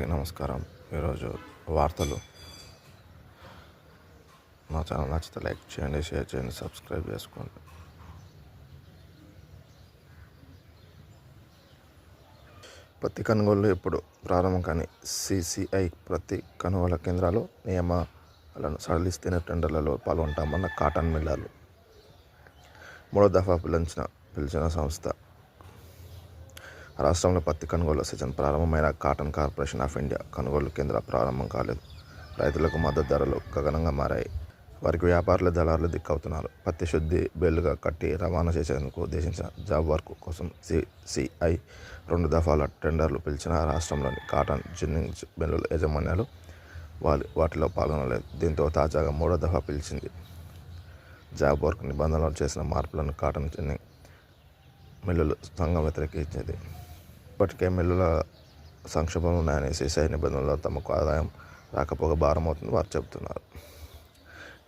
అందరికీ నమస్కారం. ఈరోజు వార్తలు. మా ఛానల్ నచ్చితే లైక్ చేయండి షేర్ చేయండి సబ్స్క్రైబ్ చేసుకోండి. పత్తి కొనుగోలు ఎప్పుడు ప్రారంభం కానీ సిసిఐ ప్రతి కొనుగోలు కేంద్రాలు నియమాలను సడలిస్తేనే టెండర్లలో పాల్గొంటామన్న కాటన్ మిల్లర్లు మూడో దఫా పిలిచిన పిలిచిన సంస్థ రాష్ట్రంలో పత్తి కొనుగోలు సీజన్ ప్రారంభమైన కాటన్ కార్పొరేషన్ ఆఫ్ ఇండియా కొనుగోలు కేంద్ర ప్రారంభం కాలేదు. రైతులకు మద్దతు ధరలు గగనంగా మారాయి. వారికి వ్యాపారుల దళారులు దిక్కవుతున్నారు. పత్తి శుద్ధి బేలుగా కట్టి రవాణా చేసేందుకు ఉద్దేశించిన జాబ్ వర్క్ కోసం సిసిఐ రెండు దఫాల టెండర్లు పిలిచిన రాష్ట్రంలోని కాటన్ జిన్నింగ్ మిల్లుల యాజమాన్యాలు వారి వాటిలో పాల్గొనలేదు. దీంతో తాజాగా మూడో దఫా పిలిచింది. జాబ్ వర్క్ నిబంధనలు చేసిన మార్పులను కాటన్ జిన్నింగ్ మిల్లులు సంఘం వ్యతిరేకించింది. ఇప్పటికే మిల్లుల సంక్షోభం ఉన్నాయని సిసిఐ నిబంధనల్లో తమకు ఆదాయం రాకపోగా భారం అవుతుంది వారు చెబుతున్నారు.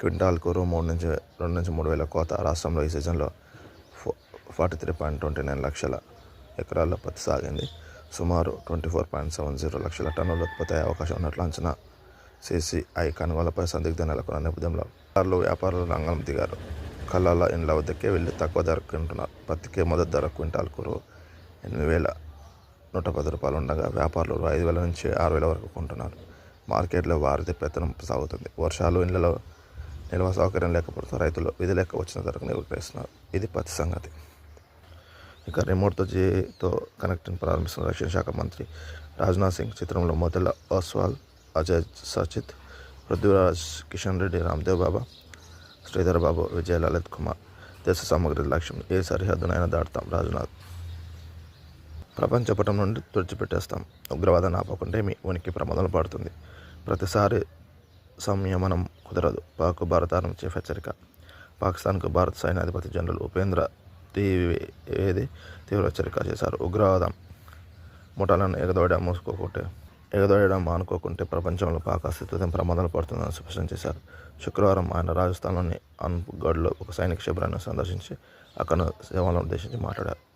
క్వింటాల్కు రూ మూడు నుంచి రెండు నుంచి మూడు వేల కోత రాష్ట్రంలో ఈ సీజన్లో forty three point twenty nine లక్షల ఎకరాల్లో పత్తి సాగింది. సుమారు twenty four point seven zero లక్షల టన్నులు ఉత్పత్తి అయ్యే అవకాశం ఉన్నట్లు అంచనా సిసిఐ కనుగోలపై సందిగ్ధ నెలకొన్న నేపథ్యంలో వ్యాపారులు వ్యాపారులు రంగం దిగారు. కళ్ళాల ఇండ్ల వద్దకే వెళ్ళి తక్కువ ధరకు కొంటున్నారు. పత్తికే మొదటి ధర క్వింటాల్కు రూ ఎనిమిది వేల నూట పది రూపాయలు ఉండగా వ్యాపారులు ఐదు వేల నుంచి ఆరు వేల వరకు కొంటున్నారు. మార్కెట్లో వారిది పెత్తనం సాగుతుంది. వర్షాలు ఇళ్ళలో నిల్వ సౌకర్యం లేకపోతే రైతులు విధి లెక్క వచ్చిన ధరకు విక్రయిస్తున్నారు ఇది పత్తి సంగతి. ఇక రిమోట్తో జీతో కనెక్టింగ్ ప్రారంభిస్తున్న రక్షణ శాఖ మంత్రి రాజ్నాథ్ సింగ్ చిత్రంలో మొదల ఓస్వాల్ అజయ్ సచిత్ పృథ్వీరాజ్ కిషన్ రెడ్డి రామ్దేవ్ బాబా శ్రీధర్ బాబు విజయ లలిత్ కుమార్ దేశ సమగ్ర లక్ష్యం ఏ సరిహద్దునైనా దాటుతాం. రాజ్నాథ్ ప్రపంచ పటం నుండి తుడిచిపెట్టేస్తాం. ఉగ్రవాదాన్ని ఆపకుంటే మీ ఉనికి ప్రమాదం పడుతుంది. ప్రతిసారి సంయమనం కుదరదు. పాక్ భారత చీఫ్ హెచ్చరిక. పాకిస్తాన్కు భారత సైన్యాధిపతి జనరల్ ఉపేంద్ర ద్వివేది తీవ్ర హెచ్చరిక చేశారు. ఉగ్రవాదం ముఠాలను ఎగదోయడం మూసుకోకుంటే ఎగదోయడం అనుకోకుంటే ప్రపంచంలో పాక్ అస్తిత్వం ప్రమాదాలు పడుతుందని స్పష్టం చేశారు. శుక్రవారం ఆయన రాజస్థాన్లోని అన్గఢ్లో ఒక సైనిక శిబిరాన్ని సందర్శించి అక్కడ సేవలను ఉద్దేశించి మాట్లాడారు.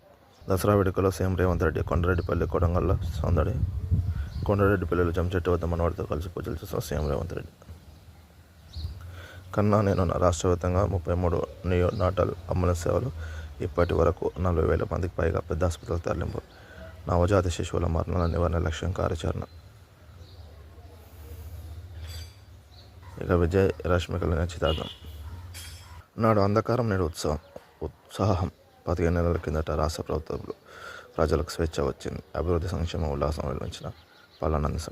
దసరా వేడుకలో సీఎం రేవంత్ రెడ్డి కొండరెడ్డిపల్లి కొడంగల్లో కొండరెడ్డి కొండరెడ్డిపల్లిలో జంచెట్టు వద్ద మనవాడితో కలిసి పూజలు చేసిన సీఎం రేవంత్ రెడ్డి. కన్నా నేను రాష్ట్రవ్యాప్తంగా ముప్పై మూడు నియో నాటల్ అంబులెన్స్ సేవలు ఇప్పటి వరకు నలభై వేల మందికి పైగా పెద్ద ఆసుపత్రుల తరలింపు నవజాత శిశువుల మరణాల నివారణ లక్ష్యం కార్యాచరణ. ఇక విజయ్ రష్మికల చితార్థం. నాడు అంధకారం నేడు ఉత్సవం ఉత్సాహం. పదిహేను నెలల కిందట రాష్ట్ర ప్రభుత్వంలో ప్రజలకు స్వేచ్ఛ వచ్చింది. అభివృద్ధి సంక్షేమ ఉల్లాసం వెల్లించిన పలానంద